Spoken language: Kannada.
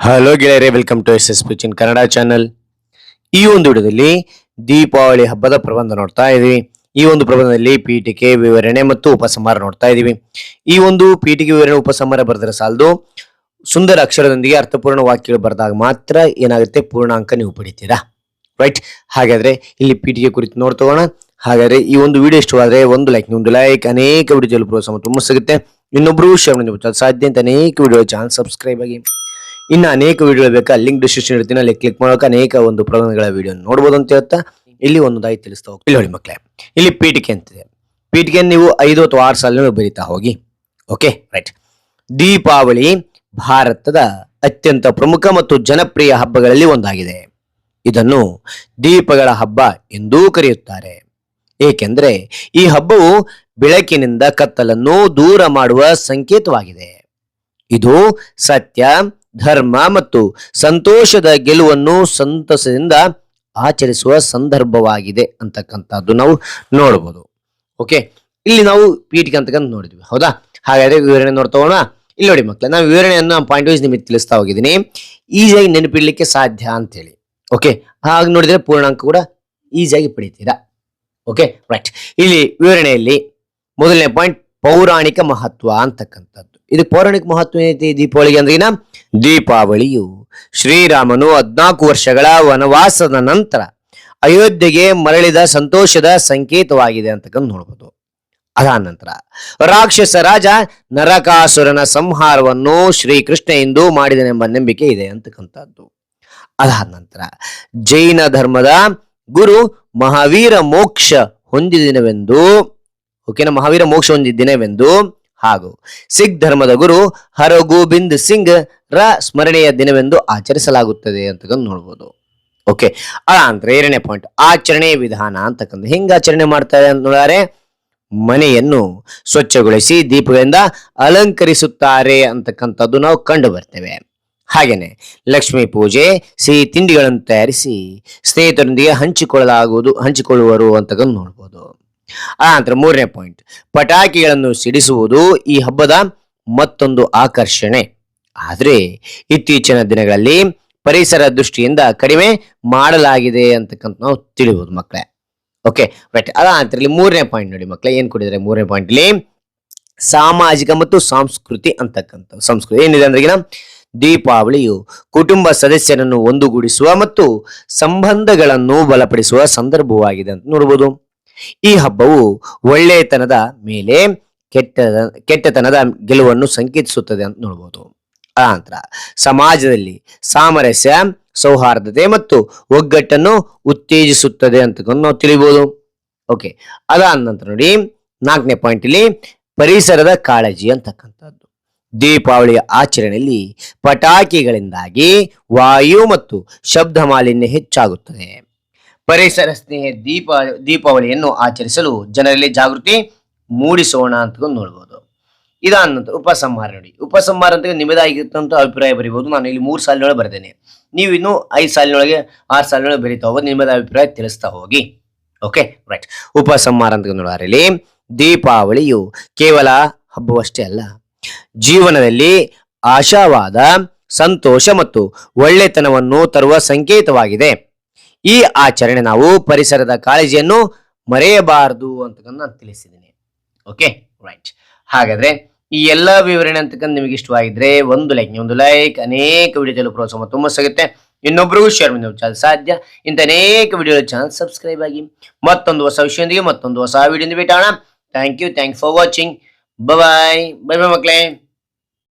ಹಲೋ ಗೆಳೆಯರೆ ವೆಲ್ಕಮ್ ಟು ಎಸ್ ಎಸ್ ಪಿಚಿನ್ ಕನ್ನಡ ಚಾನಲ್ ಈ ಒಂದು ವಿಡಿಯೋದಲ್ಲಿ ದೀಪಾವಳಿ ಹಬ್ಬದ ಪ್ರಬಂಧ ನೋಡ್ತಾ ಇದೀವಿ ಈ ಒಂದು ಪ್ರಬಂಧದಲ್ಲಿ ಪೀಠಿಕೆ ವಿವರಣೆ ಮತ್ತು ಉಪಸಂಹಾರ ನೋಡ್ತಾ ಇದೀವಿ ಈ ಒಂದು ಪೀಠಿಕೆ ವಿವರಣೆ, ಉಪಸಂಹಾರ ಬರೆದರೆ ಸಾಲದು. ಸುಂದರ ಅಕ್ಷರದೊಂದಿಗೆ ಅರ್ಥಪೂರ್ಣ ವಾಕ್ಯಗಳು ಬರೆದಾಗ ಮಾತ್ರ ಏನಾಗುತ್ತೆ? ಪೂರ್ಣಾಂಕ ನೀವು ಪಡಿತೀರಾ? ರೈಟ್ ಹಾಗಾದ್ರೆ ಇಲ್ಲಿ ಪೀಠಿಕೆ ಕುರಿತು ನೋಡ್ತಗೋಣ ಹಾಗಾದ್ರೆ ಈ ಒಂದು ವಿಡಿಯೋ ಇಷ್ಟವಾದರೆ ಒಂದು ಲೈಕ್ ನಿಮ್ಮದು ಲೈಕ್ ಅನೇಕ ವಿಡಿಯೋ ಪ್ರೋತ್ಸಾಹ ತುಂಬ ಸಿಗುತ್ತೆ. ಇನ್ನೊಬ್ರು ಶೇರ್ ಮಾಡಿ ಸಾಧ್ಯ ಅಂತ ಅನೇಕ ವಿಡಿಯೋ ಚಾನಲ್ ಸಬ್ಸ್ಕ್ರೈಬ್ ಆಗಿ. ಇನ್ನು ಅನೇಕ ವಿಡಿಯೋ ಬೇಕಾ ಲಿಂಕ್ ಡಿಸ್ಕ್ರಿಪ್ಷನ್ ಇರ್ತೀನಿ ಅಲ್ಲಿ ಕ್ಲಿಕ್ ಮಾಡೋಕೆ ಅನೇಕ ಒಂದು ಪ್ರಬಂಧಗಳ ವಿಡಿಯೋ ನೋಡ್ಬೋದು ಅಂತ ಹೇಳ್ತಾ ಇಲ್ಲಿ ಒಂದು ದಾಯಿ ತಿಳಿಸ್ತಾ ಹೋಗಿ ನೋಡಿ ಮಕ್ಕಳೇ ಇಲ್ಲಿ ಪೀಠಿಕೆ ಅಂತಿದೆ ಪೀಠಿಕೆ ನೀವು ಐದು ಅಥವಾ ಆರು ಸಾಲಿನ ಬರೀತಾ ಹೋಗಿ. ಓಕೆ ರೈಟ್ ದೀಪಾವಳಿ ಭಾರತದ ಅತ್ಯಂತ ಪ್ರಮುಖ ಮತ್ತು ಜನಪ್ರಿಯ ಹಬ್ಬಗಳಲ್ಲಿ ಒಂದಾಗಿದೆ. ಇದನ್ನು ದೀಪಗಳ ಹಬ್ಬ ಎಂದೂ ಕರೆಯುತ್ತಾರೆ. ಏಕೆಂದರೆ ಈ ಹಬ್ಬವು ಬೆಳಕಿನಿಂದ ಕತ್ತಲನ್ನು ದೂರ ಮಾಡುವ ಸಂಕೇತವಾಗಿದೆ. ಇದು ಸತ್ಯ ಧರ್ಮ ಮತ್ತು ಸಂತೋಷದ ಗೆಲುವನ್ನು ಸಂತಸದಿಂದ ಆಚರಿಸುವ ಸಂದರ್ಭವಾಗಿದೆ ಅಂತಕ್ಕಂಥದ್ದು ನಾವು ನೋಡಬಹುದು ಓಕೆ ಇಲ್ಲಿ ನಾವು ಪೀಠಿಕೆ ಅಂತಕ್ಕಂಥ ನೋಡಿದ್ವಿ. ಹೌದಾ? ಹಾಗಾದ್ರೆ ವಿವರಣೆ ನೋಡ್ತಾ ಹೋಗೋಣ. ಇಲ್ಲಿ ನೋಡಿ ಮಕ್ಕಳೇ ನಾವು ವಿವರಣೆಯನ್ನು ಪಾಯಿಂಟ್ ವೈಸ್ ನಿಮಗೆ ತಿಳಿಸ್ತಾ ಹೋಗಿದ್ದೀನಿ. ಈಸಿಯಾಗಿ ನೆನಪಿಡ್ಲಿಕ್ಕೆ ಸಾಧ್ಯ ಅಂತೇಳಿ ಓಕೆ ಹಾಗೆ ನೋಡಿದ್ರೆ ಪೂರ್ಣಾಂಕ ಕೂಡ ಈಸಿಯಾಗಿ ಪಡಿತೀರಾ? ಓಕೆ ರೈಟ್ ಇಲ್ಲಿ ವಿವರಣೆಯಲ್ಲಿ ಮೊದಲನೇ ಪಾಯಿಂಟ್ ಪೌರಾಣಿಕ ಮಹತ್ವ ಅಂತಕ್ಕಂಥದ್ದು. ಇದಕ್ಕೆ ಪೌರಾಣಿಕ ಮಹತ್ವ ಏನೈತಿ? ದೀಪಾವಳಿಗೆ ಅಂದ್ರೆ ಏನ? ದೀಪಾವಳಿಯು. ಶ್ರೀರಾಮನು ಹದ್ನಾಲ್ಕು ವರ್ಷಗಳ ವನವಾಸದ ನಂತರ ಅಯೋಧ್ಯೆಗೆ ಮರಳಿದ ಸಂತೋಷದ ಸಂಕೇತವಾಗಿದೆ ಅಂತಕ್ಕಂಥ ನೋಡ್ಬೋದು. ಅದಾದ ನಂತರ ರಾಕ್ಷಸ ರಾಜ ನರಕಾಸುರನ ಸಂಹಾರವನ್ನು ಶ್ರೀಕೃಷ್ಣ ಎಂದು ಮಾಡಿದನೆಂಬ ನಂಬಿಕೆ ಇದೆ ಅಂತಕ್ಕಂಥದ್ದು ಅದಾದ ನಂತರ ಜೈನ ಧರ್ಮದ ಗುರು ಮಹಾವೀರ ಮೋಕ್ಷ ಹೊಂದಿದಿನವೆಂದು, ಓಕೆನಾ? ಮಹಾವೀರ ಮೋಕ್ಷ ಹೊಂದಿದ ದಿನವೆಂದು ಹಾಗೂ ಸಿಖ್ ಧರ್ಮದ ಗುರು ಹರಗೋಬಿಂದ್ ಸಿಂಗ್ ರ ಸ್ಮರಣೆಯ ದಿನವೆಂದು ಆಚರಿಸಲಾಗುತ್ತದೆ ಅಂತಕ್ಕಂಥ ನೋಡ್ಬೋದು. ಓಕೆ ಅನಂತರ ಎರಡನೇ ಪಾಯಿಂಟ್ ಆಚರಣೆ ವಿಧಾನ ಅಂತಕ್ಕಂಥ ಹೆಂಗ ಆಚರಣೆ ಮಾಡ್ತಾರೆ ಅಂತ ನೋಡಿದರೆ? ಮನೆಯನ್ನು ಸ್ವಚ್ಛಗೊಳಿಸಿ ದೀಪಗಳಿಂದ ಅಲಂಕರಿಸುತ್ತಾರೆ ಅಂತಕ್ಕಂಥದ್ದು ನಾವು ಕಂಡು ಬರ್ತೇವೆ. ಹಾಗೇನೆ ಲಕ್ಷ್ಮೀ ಪೂಜೆ, ಸಿಹಿ ತಿಂಡಿಗಳನ್ನು ತಯಾರಿಸಿ ಸ್ನೇಹಿತರೊಂದಿಗೆ ಹಂಚಿಕೊಳ್ಳಲಾಗುವುದು, ಹಂಚಿಕೊಳ್ಳುವರು ಅಂತಕ್ಕಂಥ ನೋಡ್ಬೋದು. ಆ ನಂತರ ಮೂರನೇ ಪಾಯಿಂಟ್ ಪಟಾಕಿಗಳನ್ನು ಸಿಡಿಸುವುದು ಈ ಹಬ್ಬದ ಮತ್ತೊಂದು ಆಕರ್ಷಣೆ. ಆದರೆ ಇತ್ತೀಚಿನ ದಿನಗಳಲ್ಲಿ ಪರಿಸರ ದೃಷ್ಟಿಯಿಂದ ಕಡಿಮೆ ಮಾಡಲಾಗಿದೆ ಅಂತಕ್ಕಂಥ ನಾವು ತಿಳಿಬಹುದು ಮಕ್ಕಳೇ. ಓಕೆ ರೈಟ್ ಅದ ಮೂರನೇ ಪಾಯಿಂಟ್ ನೋಡಿ ಮಕ್ಕಳೇ, ಏನ್ ಕೊಟ್ಟಿದ್ದಾರೆ ಮೂರನೇ ಪಾಯಿಂಟ್ ಇಲ್ಲಿ ಸಾಮಾಜಿಕ ಮತ್ತು ಸಂಸ್ಕೃತಿ ಅಂತಕ್ಕಂಥ, ಸಂಸ್ಕೃತಿ ಏನಿದೆ ಅಂದ್ರೆ ದೀಪಾವಳಿಯು ಕುಟುಂಬ ಸದಸ್ಯರನ್ನು ಒಂದುಗೂಡಿಸುವ ಮತ್ತು ಸಂಬಂಧಗಳನ್ನು ಬಲಪಡಿಸುವ ಸಂದರ್ಭವಾಗಿದೆ ಅಂತ ನೋಡಬಹುದು ಈ ಹಬ್ಬವು ಒಳ್ಳೆಯತನದ ಮೇಲೆ ಕೆಟ್ಟ ಕೆಟ್ಟತನದ ಗೆಲುವನ್ನು ಸಂಕೇತಿಸುತ್ತದೆ ಅಂತ ನೋಡ್ಬೋದು. ಆ ನಂತರ ಸಮಾಜದಲ್ಲಿ ಸಾಮರಸ್ಯ, ಸೌಹಾರ್ದತೆ ಮತ್ತು ಒಗ್ಗಟ್ಟನ್ನು ಉತ್ತೇಜಿಸುತ್ತದೆ ಅಂತ ನಾವು ತಿಳಿಬಹುದು ಓಕೆ, ಅದಾದ ನಂತರ ನೋಡಿ, ನಾಲ್ಕನೇ ಪಾಯಿಂಟ್ ಇಲ್ಲಿ ಪರಿಸರದ ಕಾಳಜಿ ಅಂತಕ್ಕಂಥದ್ದು. ದೀಪಾವಳಿಯ ಆಚರಣೆಯಲ್ಲಿ ಪಟಾಕಿಗಳಿಂದಾಗಿ ವಾಯು ಮತ್ತು ಶಬ್ದ ಮಾಲಿನ್ಯ ಹೆಚ್ಚಾಗುತ್ತದೆ. ಪರಿಸರ ಸ್ನೇಹಿ ದೀಪ, ದೀಪಾವಳಿಯನ್ನು ಆಚರಿಸಲು ಜನರಲ್ಲಿ ಜಾಗೃತಿ ಮೂಡಿಸೋಣ ಅಂತ ನೋಡ್ಬೋದು. ಇದಾದ ನಂತರ ಉಪಸಂಹಾರ ನೋಡಿ. ಉಪಸಂಹಾರ ಅಂತ ನಿಮ್ಮದಾಗಿರ್ತಂತ ಅಭಿಪ್ರಾಯ ಬರೀಬಹುದು ನಾನು ಇಲ್ಲಿ ಮೂರು ಸಾಲಿನೊಳಗೆ ಬರೆದೇನೆ. ನೀವು ಇನ್ನು ಐದು ಸಾಲಿನೊಳಗೆ, ಆರು ಸಾಲಿನೊಳಗೆ ಬರೀತಾ ಹೋಗೋದು ನಿಮ್ಮದ ಅಭಿಪ್ರಾಯ ತಿಳಿಸ್ತಾ ಹೋಗಿ. ಓಕೆ ರೈಟ್ ಉಪಸಂಹಾರ ಅಂತ ನೋಡಿ ದೀಪಾವಳಿಯು ಕೇವಲ ಹಬ್ಬವಷ್ಟೇ ಅಲ್ಲ. ಜೀವನದಲ್ಲಿ ಆಶಾವಾದ, ಸಂತೋಷ ಮತ್ತು ಒಳ್ಳೆತನವನ್ನು ತರುವ ಸಂಕೇತವಾಗಿದೆ. ಈ ಆಚರಣೆ ನಾವು ಪರಿಸರದ ಕಾಳಜಿಯನ್ನು ಮರೆಯಬಾರದು ಅಂತಕ್ಕಂಥ ನಾನು ತಿಳಿಸಿದ್ದೀನಿ. ಓಕೆ ರೈಟ್ ಹಾಗಾದ್ರೆ ಈ ಎಲ್ಲ ವಿವರಣೆ ಅಂತಕ್ಕಂಥ ನಿಮಗೆ ಇಷ್ಟವಾಗಿದ್ರೆ ಒಂದು ಲೈಕ್ ಒಂದು ಲೈಕ್ ಅನೇಕ ವಿಡಿಯೋದಲ್ಲೂ ಪ್ರೋತ್ಸಾಹ ತುಂಬ ಸಿಗುತ್ತೆ ಇನ್ನೊಬ್ರಿಗೂ ಶೇರ್ ಮಾಡಿ ಸಾಧ್ಯ. ಇಂಥ ಅನೇಕ ವಿಡಿಯೋ ಚಾನಲ್ ಸಬ್ಸ್ಕ್ರೈಬ್ ಆಗಿ ಮತ್ತೊಂದು ಹೊಸ ವಿಷಯದೊಂದಿಗೆ ಮತ್ತೊಂದು ಹೊಸ video ಭೇಟಾಣ thank you thank for watching bye bye bye ಮಕ್ಕಳೇ.